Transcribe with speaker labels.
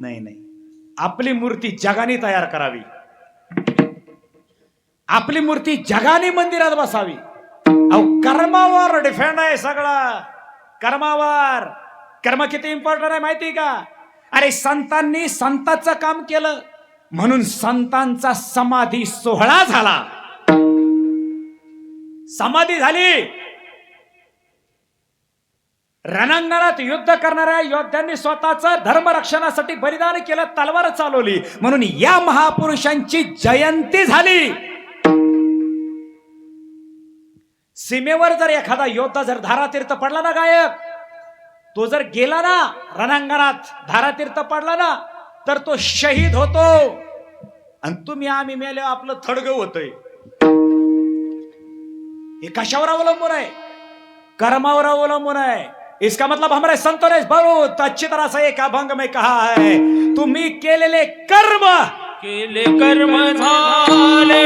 Speaker 1: नाही नाही. आपली मूर्ती जगाने तयार करावी. आपली मूर्ती जगाने मंदिरात बसावी. अहो कर्मावर डिफेंड आहे सगळं. कर्मावर. कर्म किती इम्पॉर्टंट आहे माहिती का? अरे संतांनी संताचं काम केलं. म्हणून संतांचा समाधी सोहळा झाला. समाधी झाली. रणांगणात युद्ध करणाऱ्या योद्ध्यांनी स्वतःचं धर्मरक्षणासाठी बलिदान केलं तलवार चालवली. म्हणून या महापुरुषांची जयंती झाली. सीमेवर जर एखादा योद्धा जर धारातीर्थ पडला ना गायक तो जर गेला ना रणांगणात धारातीर्थ पडला ना तर तो शहीद होतो. आणि तुम्ही आम्ही मेले आपलं थडग होतय. हे कशावर अवलंबून आहे? कर्मावर अवलंबून आहे. इसका मतलब हमारे संतों ने बहुत अच्छी तरह से एक अभंग में कहा है तुम्ही केलेले कर्म
Speaker 2: केले कर्म झाले